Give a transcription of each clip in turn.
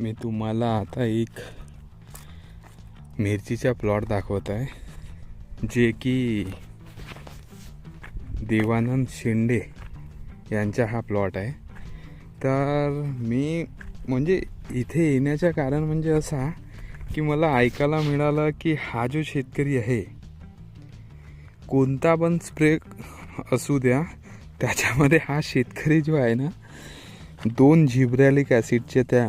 मी तुम्हाला आता एक मिरचीचा प्लॉट दाखवत आहे जे की देवानंद शिंदे यांचा हा प्लॉट आहे. तर मी म्हणजे इथे येण्याचं कारण म्हणजे असा की मला ऐकायला मिळालं की हा जो शेतकरी आहे कोणता पण स्प्रे असू द्या त्याच्यामध्ये हा शेतकरी जो आहे ना दोन झिब्रॅलिक ॲसिडच्या त्या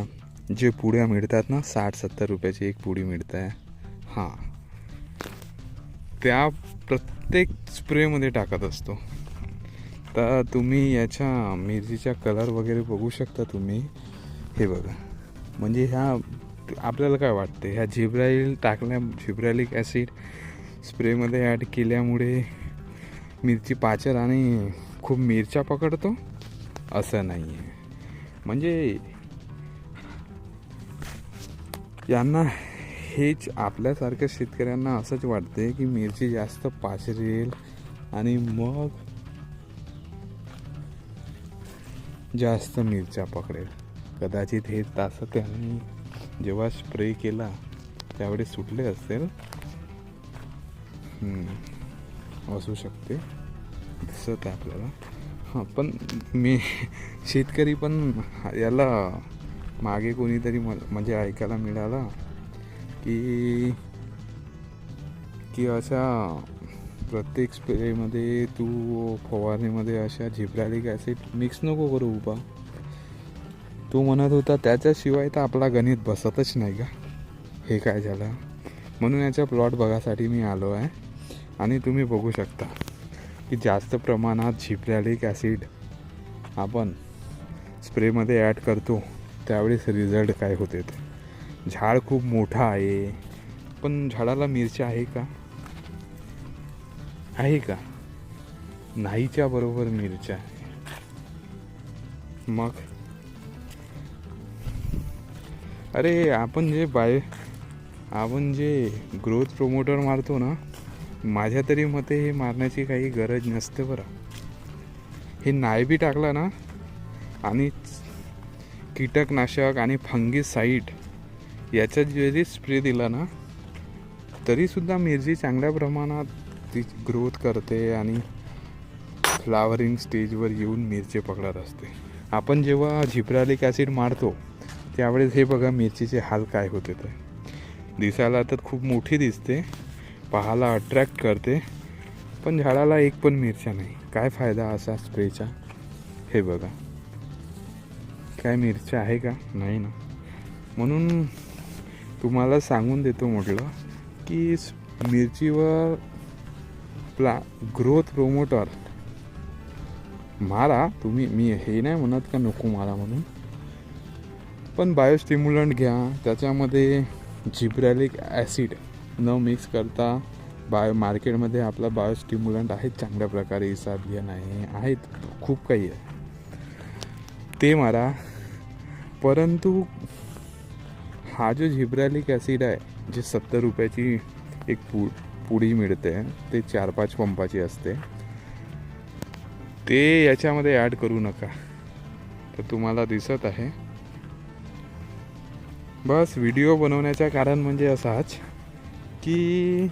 जे पुड्या मिळतात ना साठ सत्तर रुपयाची एक पुडी मिळत. आहे हां. त्या प्रत्येक स्प्रेमध्ये टाकत असतो. तर तुम्ही याच्या मिरचीचा कलर वगैरे बघू शकता तुम्ही. हे बघा. म्हणजे ह्या आपल्याला काय वाटते? ह्या झिब्राईल टाकल्या झिब्रॅलिक ॲसिड स्प्रेमध्ये ॲड केल्यामुळे मिरची पाचर आणि खूप मिरच्या पकडतो? असं नाही आहे म्हणजे यांना हेच आपल्यासारख्या शेतकऱ्यांना असंच वाटते की मिरची जास्त पाचरेल आणि मग जास्त मिरच्या पकडेल. कदाचित हे तास त्यांनी जेव्हा स्प्रे केला त्यावेळी सुटले असेल असू शकते. दिसत आहे आपल्याला. हां पण मी शेतकरी पण याला मागे कोणीतरी म म्हणजे ऐकायला मिळालं की की अशा प्रत्येक स्प्रेमध्ये तू फवारणीमध्ये अशा झिब्रॅलिक ॲसिड मिक्स नको करू उभा तो म्हणत होता त्याच्याशिवाय तर आपला गणित बसतच नाही का? हे काय झालं? म्हणून याचा प्लॉट बघासाठी मी आलो आहे. आणि तुम्ही बघू शकता की जास्त प्रमाणात झिब्रॅलिक ॲसिड आपण स्प्रेमध्ये ॲड करतो. त्यावेळेस रिझल्ट काय होते ते? झाड खूप मोठा आहे. पण झाडाला मिरच्या आहे का? आहे का? नाहीच्या बरोबर मिरच्या आहे. मग? अरे आपण जे बाय आपण जे ग्रोथ प्रोमोटर मारतो ना माझ्या तरी मते हे मारण्याची काही गरज नसते बरं. हे नाही बी टाकलं ना आणि कीटकनाशक आणि फंगीसाईड याचा जरी स्प्रे दिला ना तरीसुद्धा मिरची चांगल्या प्रमाणात ती ग्रोथ करते आणि फ्लावरिंग स्टेजवर येऊन मिरची पकडत असते. आपण जेव्हा झिप्रालिक ॲसिड मारतो त्यावेळेस हे बघा मिरचीचे हाल काय होते ते. दिसायला तर खूप मोठी दिसते पाहायला अट्रॅक्ट करते पण झाडाला एक पण मिरच्या नाही. काय फायदा असा स्प्रेचा? हे बघा. काय मिरच्या आहे का? नाही ना. म्हणून तुम्हाला सांगून देतो म्हटलं की मिरचीवर प्ला ग्रोथ प्रोमोटर मारा तुम्ही मी हे नाही म्हणत का नको मारा म्हणून. पण बायोस्टिम्युलंट घ्या. त्याच्यामध्ये जिब्रॅलिक ॲसिड न मिक्स करता बायो मार्केटमध्ये आपला बायोस्टिम्युलंट आहेत चांगल्या प्रकारे इसाबियन आहे. आहेत. खूप काही आहे. ते मारा. परंतु हा जो झिब्रॅलिक ॲसिड आहे जे सत्तर रुपयाची एक पु पुडी मिळते ते चार पाच पंपाची असते ते याच्यामध्ये ॲड करू नका. तर तुम्हाला दिसत आहे. बस व्हिडिओ बनवण्याचं कारण म्हणजे असाच की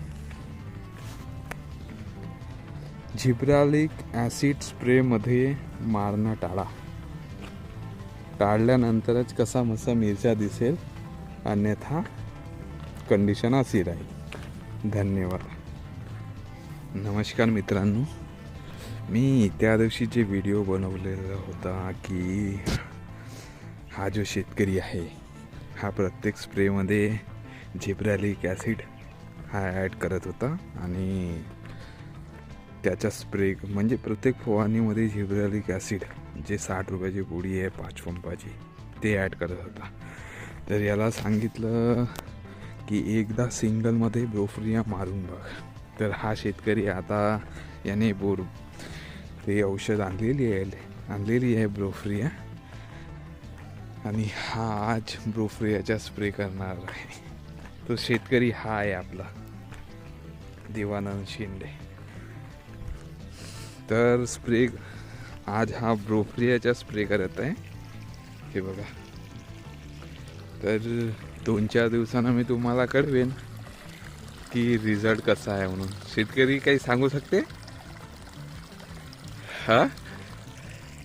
झिब्रालिक ॲसिड स्प्रेमध्ये मारणं टाळा. टाळल्यानंतरच कसा मसा मिरच्या दिसेल. अन्यथा कंडिशन अशी राहील. धन्यवाद. नमस्कार मित्रांनो. मी त्या दिवशी जे व्हिडिओ बनवलेला होता की हा जो शेतकरी आहे हा प्रत्येक स्प्रेमध्ये झिब्रॅलिक ॲसिड हा ॲड करत होता आणि त्याचा स्प्रे म्हणजे प्रत्येक फवारणीमध्ये झिब्रॅलिक ॲसिड जे साठ रुपयाची गोळी आहे पाच पंपाची ते ॲड करत होता. तर याला सांगितलं की एकदा सिंगलमध्ये ब्रोफ्रिया मारून बघ. तर हा शेतकरी आता याने बोर ते औषध आणलेली आहे आणलेली आहे ब्रोफ्रिया आणि हा आज ब्रोफ्रियाचा स्प्रे करणार आहे. तो शेतकरी हा आहे आपला. देवानंद शिंदे. तर स्प्रे आज हा ब्रोफ्रियाचा स्प्रे करत आहे. हे बघा. तर दोन चार दिवसानं मी तुम्हाला कळवेन की रिझल्ट कसा आहे म्हणून. शेतकरी काही सांगू शकते? हा?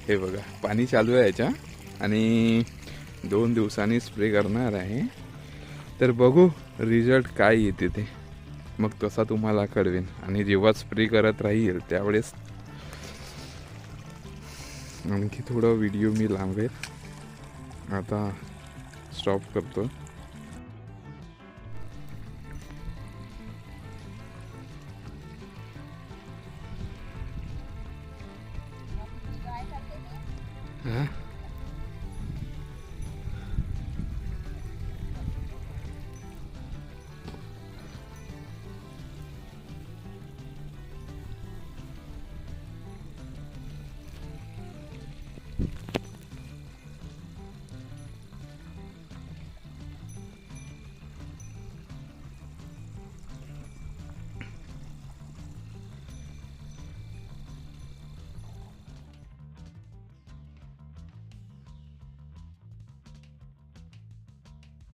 हे बघा पाणी चालू आहे याच्या आणि दोन दिवसांनी स्प्रे करणार आहे. तर बघू रिझल्ट काय येते ते. मग तसा तुम्हाला कळवेन. आणि जेव्हा स्प्रे करत राहील त्यावेळेस आणखी थोडा व्हिडिओ मी लांबेल आता स्टॉप करतो. हां?